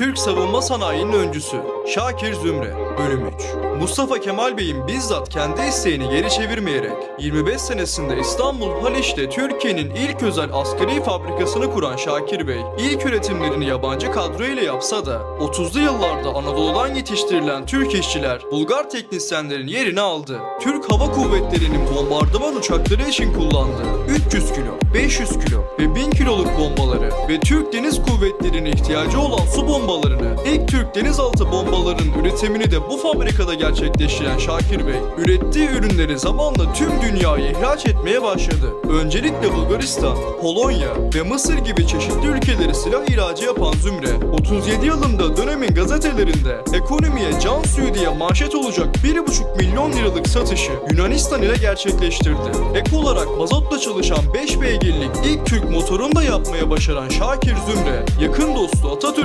Türk savunma sanayinin öncüsü Şakir Zümre Bölüm 3 Mustafa Kemal Bey'in bizzat kendi isteğini geri çevirmeyerek 25 senesinde İstanbul Haliç'te Türkiye'nin ilk özel askeri fabrikasını kuran Şakir Bey ilk üretimlerini yabancı kadro ile yapsa da 30'lu yıllarda Anadolu'dan yetiştirilen Türk işçiler Bulgar teknisyenlerin yerini aldı. Türk Hava Kuvvetleri'nin bombardıman uçakları için kullandığı 300 kilo, 500 kilo ve 1000 kiloluk bombaları ve Türk Deniz Kuvvetleri'nin ihtiyacı olan su bombalarını, ilk Türk denizaltı bombalarının üretimini de bu fabrikada gerçekleştiren Şakir Bey, ürettiği ürünleri zamanla tüm dünyaya ihraç etmeye başladı. Öncelikle Bulgaristan, Polonya ve Mısır gibi çeşitli ülkeleri silah ihracı yapan Zümre, 37 yılında dönemin gazetelerinde ekonomiye can suyu diye manşet olacak 1,5 milyon liralık satışı Yunanistan ile gerçekleştirdi. Ek olarak mazotla çalışan 5 beygirlik ilk Türk motorunu da yapmaya başaran Şakir Zümre, yakın dostu vefatı